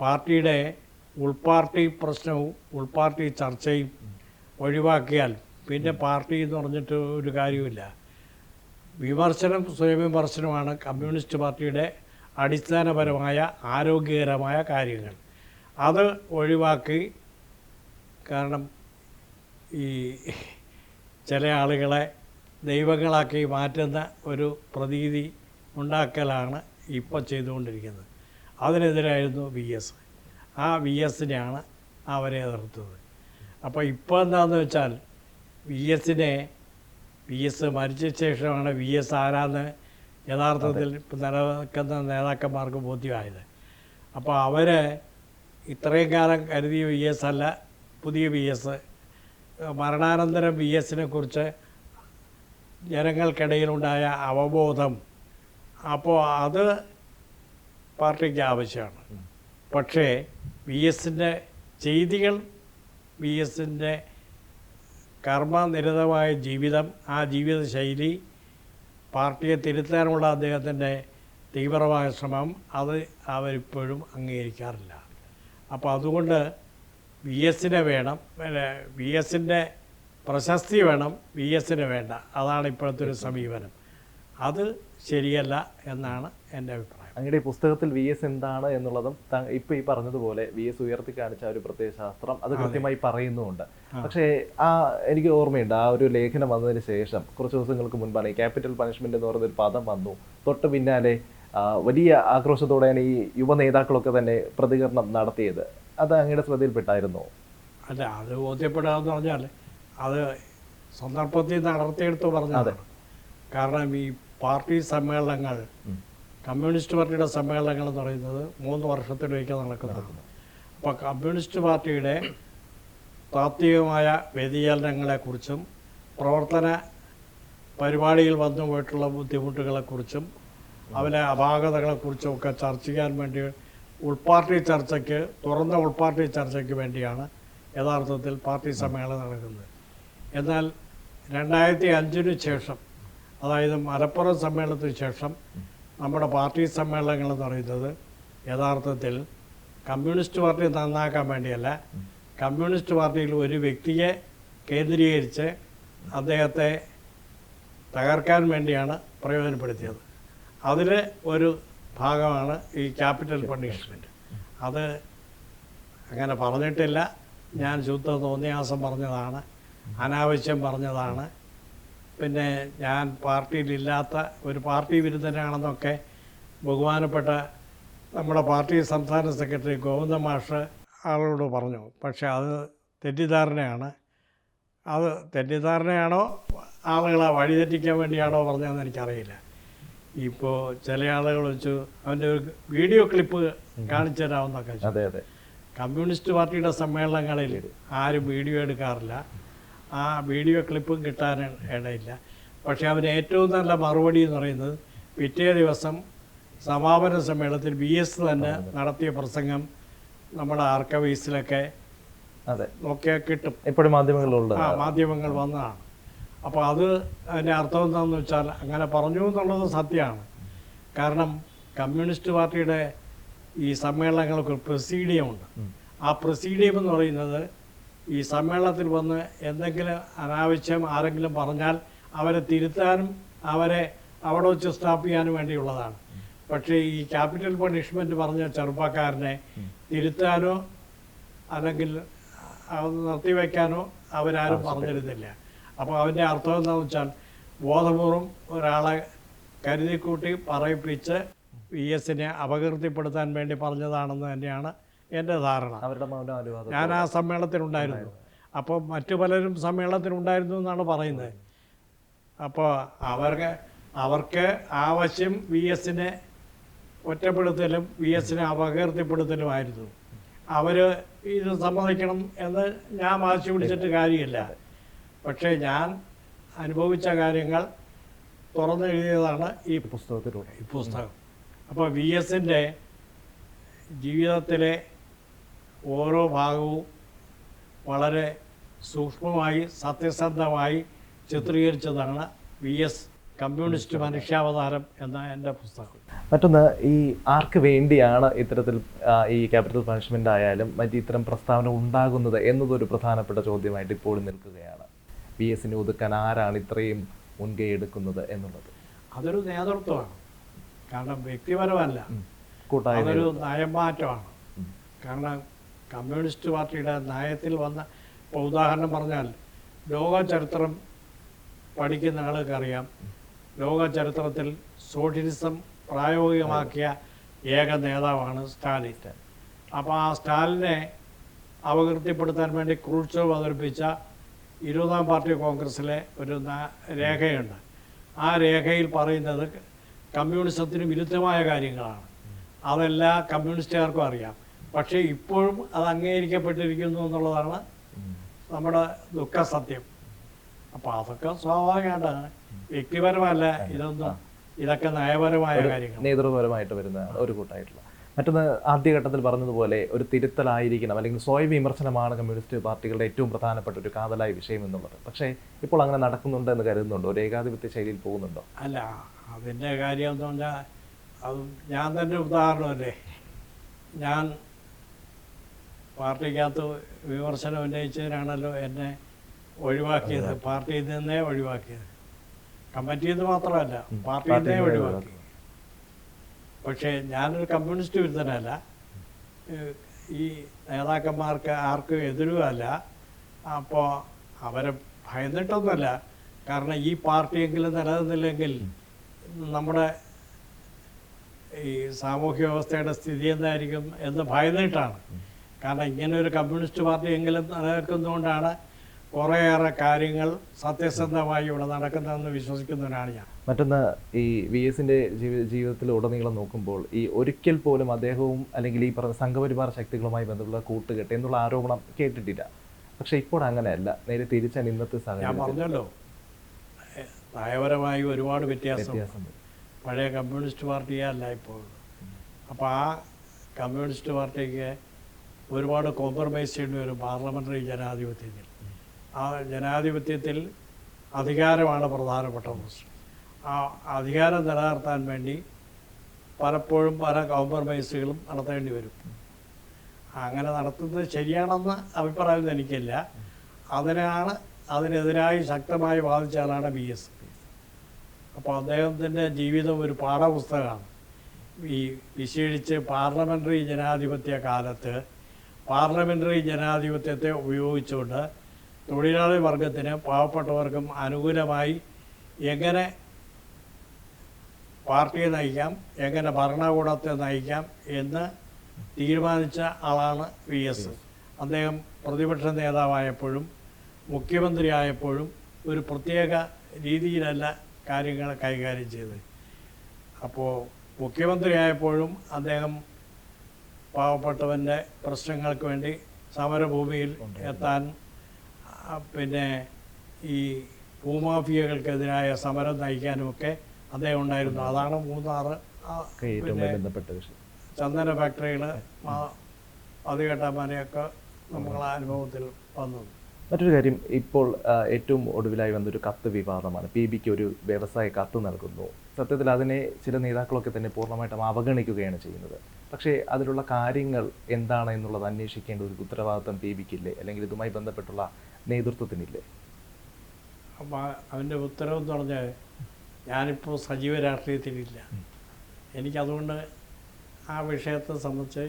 പാർട്ടിയുടെ ഉൾപാർട്ടി പ്രശ്നവും ഉൾപാർട്ടി ചർച്ചയും ഒഴിവാക്കിയാൽ പിന്നെ പാർട്ടി എന്ന് പറഞ്ഞിട്ട് ഒരു കാര്യമില്ല വിമർശനം സ്വയം വിമർശനമാണ് കമ്മ്യൂണിസ്റ്റ് പാർട്ടിയുടെ അടിസ്ഥാനപരമായ ആരോഗ്യകരമായ കാര്യങ്ങൾ. അത് ഒഴിവാക്കി കാരണം ഈ ചില ആളുകളെ ദൈവങ്ങളാക്കി മാറ്റുന്ന ഒരു പ്രതീതി ഉണ്ടാക്കലാണ് ഇപ്പോൾ ചെയ്തുകൊണ്ടിരിക്കുന്നത്. അതിനെതിരായിരുന്നു വി എസ്. ആ വി എസിനെയാണ് അവരെ എതിർത്തത്. അപ്പോൾ ഇപ്പോൾ എന്താണെന്ന് വെച്ചാൽ വി എസിനെ വി എസ് മരിച്ച ശേഷമാണ് വി എസ് ആരാന്ന് യഥാർത്ഥത്തിൽ നിലനിൽക്കുന്ന നേതാക്കന്മാർക്ക് ബോധ്യമായത്. അപ്പോൾ അവർ ഇത്രയും കാലം കരുതിയ വി എസ് അല്ല പുതിയ വി എസ് മരണാനന്തരം വി എസിനെ കുറിച്ച് ജനങ്ങൾക്കിടയിലുണ്ടായ അവബോധം. അപ്പോൾ അത് പാർട്ടിക്ക് ആവശ്യമാണ്. പക്ഷേ വി എസിന്റെ ചെയ്തികൾ വി എസിന്റെ കർമ്മനിരതമായ ജീവിതം ആ ജീവിതശൈലി പാർട്ടിയെ തിരുത്താനുള്ള അദ്ദേഹത്തിന്റെ തീവ്രമായ ശ്രമം അത് അവരിപ്പോഴും അംഗീകരിക്കാറില്ല. അപ്പോൾ അതുകൊണ്ട് വി എസിനെ വേണം വി എസിന്റെ പ്രശസ്തി വേണം വി എസിന് വേണ്ട. അതാണ് ഇപ്പോഴത്തെ ഒരു സമീപനം. അത് ശരിയല്ല എന്നാണ് എന്റെ അഭിപ്രായം. അങ്ങയുടെ ഈ പുസ്തകത്തിൽ വി എസ് എന്താണ് എന്നുള്ളതും ഇപ്പൊ ഈ പറഞ്ഞതുപോലെ വി എസ് ഉയർത്തി കാണിച്ച ഒരു പ്രത്യേക ശാസ്ത്രം അത് കൃത്യമായി പറയുന്നുമുണ്ട്. പക്ഷേ ആ എനിക്ക് ഓർമ്മയുണ്ട് ആ ഒരു ലേഖനം വന്നതിന് ശേഷം കുറച്ച് ദിവസങ്ങൾക്ക് മുൻപാണ് ഈ ക്യാപിറ്റൽ പണിഷ്മെന്റ് എന്ന് പറയുന്ന ഒരു പദം വന്നു. തൊട്ട് പിന്നാലെ വലിയ ആക്രോശത്തോടെയാണ് ഈ യുവ നേതാക്കളൊക്കെ തന്നെ പ്രതികരണം നടത്തിയത്. അത് അങ്ങയുടെ ശ്രദ്ധയിൽപ്പെട്ടായിരുന്നു? അല്ല അത് ബോധ്യപ്പെടാന്ന് പറഞ്ഞാൽ അത് സന്ദർഭത്തിൽ നടത്തിയെടുത്ത് പറഞ്ഞത് കാരണം ഈ പാർട്ടി സമ്മേളനങ്ങൾ കമ്മ്യൂണിസ്റ്റ് പാർട്ടിയുടെ സമ്മേളനങ്ങൾ എന്ന് പറയുന്നത് മൂന്ന് വർഷത്തിലൊരിക്കൽ നടക്കുന്നത് അപ്പോൾ കമ്മ്യൂണിസ്റ്റ് പാർട്ടിയുടെ താത്വികമായ വ്യതിചലനങ്ങളെക്കുറിച്ചും പ്രവർത്തന പരിപാടിയിൽ വന്നു പോയിട്ടുള്ള ബുദ്ധിമുട്ടുകളെക്കുറിച്ചും അവരെ അപാകതകളെക്കുറിച്ചും ഒക്കെ ചർച്ച ചെയ്യാൻ വേണ്ടി ഉൾപാർട്ടി ചർച്ചയ്ക്ക് തുറന്ന ഉൾപാർട്ടി ചർച്ചയ്ക്ക് വേണ്ടിയാണ് യഥാർത്ഥത്തിൽ പാർട്ടി സമ്മേളനം നടക്കുന്നത്. എന്നാൽ രണ്ടായിരത്തി അഞ്ചിനു ശേഷം അതായത് മലപ്പുറം സമ്മേളനത്തിന് ശേഷം നമ്മുടെ പാർട്ടി സമ്മേളനങ്ങൾ എന്ന് പറയുന്നത് യഥാർത്ഥത്തിൽ കമ്മ്യൂണിസ്റ്റ് പാർട്ടി നന്നാക്കാൻ വേണ്ടിയല്ല. കമ്മ്യൂണിസ്റ്റ് പാർട്ടിയിൽ ഒരു വ്യക്തിയെ കേന്ദ്രീകരിച്ച് അദ്ദേഹത്തെ തകർക്കാൻ വേണ്ടിയാണ് പ്രയോജനപ്പെടുത്തിയത്. അതിൽ ഒരു ഭാഗമാണ് ഈ ക്യാപിറ്റൽ പണിഷ്മെന്റ് അത് അങ്ങനെ പറഞ്ഞിട്ടില്ല. ഞാൻ ശുദ്ധ തോന്നിയാസം പറഞ്ഞതാണ്. അനാവശ്യം പറഞ്ഞതാണ്. പിന്നെ ഞാൻ പാർട്ടിയിലില്ലാത്ത ഒരു പാർട്ടി വിരുദ്ധനാണെന്നൊക്കെ ബഹുമാനപ്പെട്ട നമ്മുടെ പാർട്ടി സംസ്ഥാന സെക്രട്ടറി ഗോവിന്ദ മാഷ് ആളോട് പറഞ്ഞു. പക്ഷെ അത് തെറ്റിദ്ധാരണയാണ്. അത് തെറ്റിദ്ധാരണയാണോ? ആളുകളെ വഴിതെറ്റിക്കാൻ വേണ്ടിയാണോ പറഞ്ഞതെന്ന് എനിക്കറിയില്ല. ഇപ്പോൾ ചില ആളുകൾ വെച്ചു അവന്റെ ഒരു വീഡിയോ ക്ലിപ്പ് കാണിച്ചു തരാമെന്നൊക്കെ കമ്മ്യൂണിസ്റ്റ് പാർട്ടിയുടെ സമ്മേളനങ്ങളിൽ ആരും വീഡിയോ എടുക്കാറില്ല. ആ വീഡിയോ ക്ലിപ്പും കിട്ടാൻ ഇടയില്ല. പക്ഷേ അവർ ഏറ്റവും നല്ല മറുപടി എന്ന് പറയുന്നത് പിറ്റേ ദിവസം സമാപന സമ്മേളനത്തിൽ ബി എസ് തന്നെ നടത്തിയ പ്രസംഗം നമ്മുടെ ആർക്കവൈസിലൊക്കെ അതെ. നോക്കിയാൽ കിട്ടും. എപ്പോഴും മാധ്യമങ്ങളുണ്ട് ആ മാധ്യമങ്ങൾ വന്നതാണ്. അപ്പോൾ അത് അതിന്റെ അർത്ഥം എന്താണെന്ന് വെച്ചാൽ അങ്ങനെ പറഞ്ഞു എന്നുള്ളത് സത്യമാണ്. കാരണം കമ്മ്യൂണിസ്റ്റ് പാർട്ടിയുടെ ഈ സമ്മേളനങ്ങൾക്ക് ഒരു പ്രൊസീഡിയം ഉണ്ട്. ആ പ്രസീഡിയം എന്ന് പറയുന്നത് ഈ സമ്മേളനത്തിൽ വന്ന് എന്തെങ്കിലും അനാവശ്യം ആരെങ്കിലും പറഞ്ഞാൽ അവരെ തിരുത്താനും അവരെ അവിടെ വെച്ച് സ്റ്റോപ്പ് ചെയ്യാനും വേണ്ടിയുള്ളതാണ്. പക്ഷേ ഈ ക്യാപിറ്റൽ പണിഷ്മെന്റ് പറഞ്ഞ ചെറുപ്പക്കാരനെ തിരുത്താനോ അല്ലെങ്കിൽ അത് നിർത്തിവെക്കാനോ അവരാരും പറഞ്ഞിരുന്നില്ല. അപ്പോൾ അതിന്റെ അർത്ഥം എന്താണെന്ന് വെച്ചാൽ ബോധപൂർവം ഒരാളെ കരുതിക്കൂട്ടി പറയിപ്പിച്ച് വി എസിനെ അപകീർത്തിപ്പെടുത്താൻ വേണ്ടി പറഞ്ഞതാണെന്ന് തന്നെയാണ് എന്റെ ധാരണ. അവരുടെ മൗന ഞാൻ ആ സമ്മേളനത്തിനുണ്ടായിരുന്നു അപ്പോൾ മറ്റു പലരും സമ്മേളനത്തിനുണ്ടായിരുന്നു എന്നാണ് പറയുന്നത്. അപ്പോൾ അവർക്ക് അവർക്ക് ആവശ്യം വി എസിനെ ഒറ്റപ്പെടുത്തലും വി എസിനെ അപകീർത്തിപ്പെടുത്തലുമായിരുന്നു. അവർ ഇത് സമ്മതിക്കണം എന്ന് ഞാൻ വാശി പിടിച്ചിട്ട് കാര്യമില്ല. പക്ഷേ ഞാൻ അനുഭവിച്ച കാര്യങ്ങൾ തുറന്നെഴുതിയതാണ് ഈ പുസ്തകത്തിലൂടെ. ഈ പുസ്തകം. അപ്പോൾ വി എസിന്റെ ജീവിതത്തിലെ ഓരോ ഭാഗവും വളരെ സൂക്ഷ്മമായി സത്യസന്ധമായി ചിത്രീകരിച്ചതാണ് വി എസ് കമ്മ്യൂണിസ്റ്റ് മനുഷ്യാവതാരം എന്ന എന്റെ പുസ്തകം. മറ്റൊന്ന് ഈ ആർക്ക് വേണ്ടിയാണ് ഇത്തരത്തിൽ ഈ ക്യാപിറ്റൽ പണിഷ്മെന്റ് ആയാലും മറ്റ് ഇത്തരം പ്രസ്താവന ഉണ്ടാകുന്നത് എന്നതൊരു പ്രധാനപ്പെട്ട ചോദ്യമായിട്ട് ഇപ്പോഴും നിൽക്കുകയാണ്. വി എസിനെ ഒതുക്കാൻ ആരാണ് ഇത്രയും മുൻകൈ എടുക്കുന്നത് എന്നുള്ളത്? അതൊരു നേതൃത്വമാണ്. കാരണം വ്യക്തിപരമല്ല. കൂട്ടായ അതൊരു നയമാറ്റമാണ്. കാരണം കമ്മ്യൂണിസ്റ്റ് പാർട്ടിയുടെ നയത്തിൽ വന്ന ഇപ്പോൾ ഉദാഹരണം പറഞ്ഞാൽ ലോക ചരിത്രം പഠിക്കുന്ന ആൾക്ക് അറിയാം ലോക ചരിത്രത്തിൽ സോഷ്യലിസം പ്രായോഗികമാക്കിയ ഏക നേതാവാണ് സ്റ്റാലിൻ. അപ്പോൾ ആ സ്റ്റാലിനെ അപകീർത്തിപ്പെടുത്താൻ വേണ്ടി ക്രൂച്ചോവ് അവതരിപ്പിച്ച ഇരുപതാം പാർട്ടി കോൺഗ്രസ്സിലെ ഒരു രേഖയുണ്ട്. ആ രേഖയിൽ പറയുന്നത് കമ്മ്യൂണിസത്തിന് വിരുദ്ധമായ കാര്യങ്ങളാണ്. അതെല്ലാ കമ്മ്യൂണിസ്റ്റുകാർക്കും അറിയാം. പക്ഷേ ഇപ്പോഴും അത് അംഗീകരിക്കപ്പെട്ടിരിക്കുന്നു എന്നുള്ളതാണ് നമ്മുടെ ദുഃഖ സത്യം. അപ്പോൾ അതൊക്കെ സ്വാഭാവികമായിട്ടാണ്. വ്യക്തിപരമല്ല ഇതൊന്നും ഇതൊക്കെ നയപരമായ കാര്യങ്ങൾ. നേതൃപരമായിട്ട് വരുന്ന ഒരു കൂട്ടായിട്ടുള്ള. മറ്റൊന്ന് ആദ്യഘട്ടത്തിൽ പറഞ്ഞതുപോലെ ഒരു തിരുത്തലായിരിക്കണം അല്ലെങ്കിൽ സ്വയം വിമർശനമാണ് കമ്മ്യൂണിസ്റ്റ് പാർട്ടികളുടെ ഏറ്റവും പ്രധാനപ്പെട്ട ഒരു കാതലായ വിഷയം എന്നുള്ളത്. പക്ഷേ ഇപ്പോൾ അങ്ങനെ നടക്കുന്നുണ്ട് എന്ന് കരുതുന്നുണ്ടോ? ഒരു ഏകാധിപത്യ ശൈലിയിൽ പോകുന്നുണ്ടോ? അല്ല അതിന്റെ കാര്യം എന്ന് പറഞ്ഞാൽ അത് ഞാൻ തന്നെ ഉദാഹരണമല്ലേ? ഞാൻ പാർട്ടിക്കകത്ത് വിമർശനം ഉന്നയിച്ചതിനാണല്ലോ എന്നെ ഒഴിവാക്കിയത്. പാർട്ടിയിൽ നിന്നേ ഒഴിവാക്കിയത്. കമ്മിറ്റിയിൽ നിന്ന് മാത്രമല്ല പാർട്ടിയിൽ നിന്നേ ഒഴിവാക്കി. പക്ഷേ ഞാനൊരു കമ്മ്യൂണിസ്റ്റ് വിരുദ്ധനല്ല. ഈ നേതാക്കന്മാർക്ക് ആർക്കും എതിരുമല്ല അപ്പോൾ അവരെ ഭയന്നിട്ടൊന്നുമല്ല. കാരണം ഈ പാർട്ടിയെങ്കിലും നിലനിന്നില്ലെങ്കിൽ നമ്മുടെ ഈ സാമൂഹ്യ വ്യവസ്ഥയുടെ സ്ഥിതി എന്തായിരിക്കും എന്ന് ഭയന്നിട്ടാണ്. കാരണം ഇങ്ങനെ ഒരു കമ്മ്യൂണിസ്റ്റ് പാർട്ടി പാർട്ടിയെങ്കിലും നിലനിൽക്കുന്നതുകൊണ്ടാണ് കുറേയേറെ കാര്യങ്ങൾ സത്യസന്ധമായി ഇവിടെ നടക്കുന്നതെന്ന് വിശ്വസിക്കുന്നവനാണ് ഞാൻ. മറ്റൊന്ന് ഈ വി എസിന്റെ ജീവിതത്തിൽ ഉടനീളം നോക്കുമ്പോൾ ഈ ഒരിക്കൽ പോലും അദ്ദേഹവും അല്ലെങ്കിൽ ഈ പറഞ്ഞ സംഘപരിവാർ ശക്തികളുമായി ബന്ധമുള്ള കൂട്ടുകെട്ട് എന്നുള്ള ആരോപണം കേട്ടിട്ടില്ല. പക്ഷെ ഇപ്പോൾ അങ്ങനെയല്ല. നേരെ തിരിച്ചാണ് ഇന്നത്തെ ഞാൻ സാഹചര്യം പറഞ്ഞല്ലോ. നയപരമായി ഒരുപാട് വ്യത്യാസം. പഴയ കമ്മ്യൂണിസ്റ്റ് പാർട്ടിയല്ല ഇപ്പോൾ. അപ്പോൾ ആ കമ്മ്യൂണിസ്റ്റ് പാർട്ടിക്ക് ഒരുപാട് കോംപ്രമൈസ് ചെയ്യേണ്ടി വരും പാർലമെന്ററി ജനാധിപത്യത്തിൽ. ആ ജനാധിപത്യത്തിൽ അധികാരമാണ് പ്രധാനപ്പെട്ട പ്രശ്നം. ആ അധികാരം നിലനിർത്താൻ വേണ്ടി പലപ്പോഴും പല കോംപ്രമൈസുകളും നടത്തേണ്ടി വരും. അങ്ങനെ നടത്തുന്നത് ശരിയാണെന്ന് അഭിപ്രായം എനിക്കില്ല. അതിനാണ് അതിനെതിരായി ശക്തമായി വാദിച്ചാലാണ് ബി എസ് അപ്പോൾ അദ്ദേഹത്തിന്റെ ജീവിതം ഒരു പാഠപുസ്തകമാണ്. ഈ വിശേഷിച്ച് പാർലമെന്ററി ജനാധിപത്യ കാലത്ത് പാർലമെന്ററി ജനാധിപത്യത്തെ ഉപയോഗിച്ചുകൊണ്ട് തൊഴിലാളി വർഗത്തിന് പാവപ്പെട്ടവർക്കും അനുകൂലമായി എങ്ങനെ പാർട്ടിയെ നയിക്കാം എങ്ങനെ ഭരണകൂടത്തെ നയിക്കാം എന്ന് തീരുമാനിച്ച ആളാണ് വി എസ്. അദ്ദേഹം പ്രതിപക്ഷ നേതാവായപ്പോഴും മുഖ്യമന്ത്രിയായപ്പോഴും ഒരു പ്രത്യേക രീതിയിലല്ല കാര്യങ്ങൾ കൈകാര്യം ചെയ്തത്. അപ്പോൾ മുഖ്യമന്ത്രിയായപ്പോഴും അദ്ദേഹം പാവപ്പെട്ടവന്റെ പ്രശ്നങ്ങൾക്ക് വേണ്ടി സമരഭൂമിയിൽ എത്താൻ പിന്നെ ഈ ഭൂമാഫിയകൾക്കെതിരായ സമരം നയിക്കാനുമൊക്കെ അദ്ദേഹം ഉണ്ടായിരുന്നു. അതാണ് മൂന്നാറ് പിന്നെ ചന്ദന ഫാക്ടറികൾ പതികെട്ടമാനെയൊക്കെ നമ്മളെ അനുഭവത്തിൽ വന്നത്. മറ്റൊരു കാര്യം ഇപ്പോൾ ഏറ്റവും ഒടുവിലായി വന്നൊരു കത്ത് വിവാദമാണ്. പി ബിക്ക് ഒരു വ്യവസായ കത്ത് നൽകുന്നു. സത്യത്തിൽ അതിനെ ചില നേതാക്കളൊക്കെ തന്നെ പൂർണമായിട്ടും അവഗണിക്കുകയാണ് ചെയ്യുന്നത്. പക്ഷേ അതിലുള്ള കാര്യങ്ങൾ എന്താണ് എന്നുള്ളത് അന്വേഷിക്കേണ്ട ഒരു ഉത്തരവാദിത്തം പി ബിക്കില്ലേ? അല്ലെങ്കിൽ ഇതുമായി ബന്ധപ്പെട്ടുള്ള നേതൃത്വത്തിനില്ലേ? അപ്പം അവന്റെ ഉത്തരവ് എന്ന് പറഞ്ഞാൽ ഞാനിപ്പോൾ സജീവ രാഷ്ട്രീയത്തിലില്ല. എനിക്കതുകൊണ്ട് ആ വിഷയത്തെ സംബന്ധിച്ച്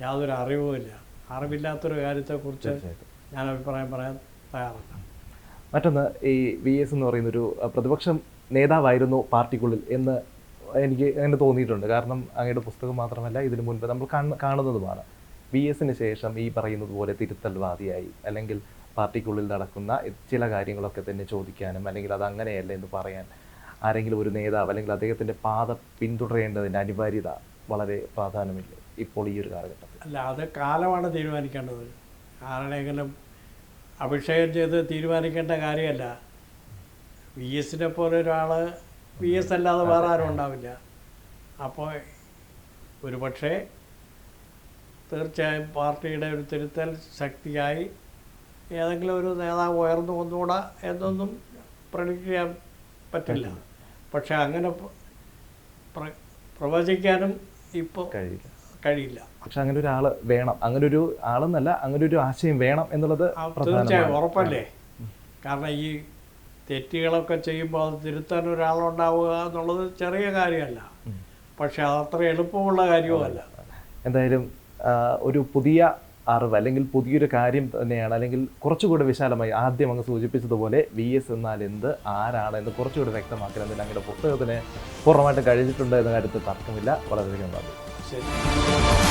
യാതൊരു അറിവുമില്ല. അറിവില്ലാത്തൊരു കാര്യത്തെക്കുറിച്ച് ഞാൻ അഭിപ്രായം പറയാൻ തയ്യാറല്ല മറ്റൊന്ന് ഈ വി എസ് എന്ന് പറയുന്ന ഒരു അഹ്, പ്രതിപക്ഷ നേതാവായിരുന്നു പാർട്ടിക്കുള്ളിൽ എന്ന് എനിക്ക് അങ്ങനെ തോന്നിയിട്ടുണ്ട്. കാരണം അങ്ങയുടെ പുസ്തകം മാത്രമല്ല ഇതിനു മുൻപ് നമ്മൾ കാണ- കാണുന്നതുമാണ്. വി എസിന് ശേഷം ഈ പറയുന്നത് പോലെ തിരുത്തൽവാദിയായി അല്ലെങ്കിൽ പാർട്ടിക്കുള്ളിൽ നടക്കുന്ന ചില കാര്യങ്ങളൊക്കെ തന്നെ ചോദിക്കാനും അല്ലെങ്കിൽ അത് അങ്ങനെയല്ല എന്ന് പറയാൻ ആരെങ്കിലും ഒരു നേതാവ് അല്ലെങ്കിൽ അദ്ദേഹത്തിന്റെ പാത പിന്തുടരേണ്ടതിന്റെ അനിവാര്യത വളരെ പ്രാധാന്യമില്ല ഇപ്പോൾ ഈ ഒരു കാലഘട്ടത്തിൽ? അല്ല അത് കാലമാണ് തീരുമാനിക്കേണ്ടത്. ആരുടെയെങ്കിലും അഭിഷേകം ചെയ്ത് തീരുമാനിക്കേണ്ട കാര്യമല്ല. വി എസിനെ പോലെ ഒരാൾ വി എസ് അല്ലാതെ വേറെ ആരും ഉണ്ടാവില്ല. അപ്പോൾ ഒരു പക്ഷേ തീർച്ചയായും പാർട്ടിയുടെ ഒരു തിരുത്തൽ ശക്തിയായി ഏതെങ്കിലും ഒരു നേതാവ് ഉയർന്നു വന്നുകൂടാ എന്നൊന്നും പ്രഡിക്റ്റ് ചെയ്യാൻ പറ്റില്ല. പക്ഷെ അങ്ങനെ പ്ര- പ്ര- പ്രവചിക്കാനും ഇപ്പോൾ കഴിയില്ല. കഴിയില്ല. പക്ഷെ അങ്ങനെ ഒരാൾ വേണം. അങ്ങനെ ഒരു ആളെന്നല്ല അങ്ങനെ ഒരു ആശയം വേണം എന്നുള്ളത് തീർച്ചയായും ഉറപ്പല്ലേ? കാരണം ഈ തെറ്റുകളൊക്കെ ചെയ്യുമ്പോൾ അത് തിരുത്താൻ ഒരാളുണ്ടാവുക എന്നുള്ളത് ചെറിയ കാര്യമല്ല. പക്ഷെ അതത്ര എളുപ്പമുള്ള കാര്യവുമല്ല. എന്തായാലും ഒരു പുതിയ അറിവ് അല്ലെങ്കിൽ പുതിയൊരു കാര്യം തന്നെയാണ്. അല്ലെങ്കിൽ കുറച്ചുകൂടെ വിശാലമായി ആദ്യം അങ്ങ് സൂചിപ്പിച്ചതുപോലെ വി എസ് എന്നാൽ എന്ത് ആരാണ് എന്ന് വ്യക്തമാക്കണം വ്യക്തമാക്കാൻ അങ്ങയുടെ പുസ്തകത്തിന് പൂർണമായിട്ട് കഴിഞ്ഞിട്ടുണ്ട് എന്ന കാര്യത്തിൽ തർക്കമില്ല. വളരെയധികം നന്ദി. ശരി.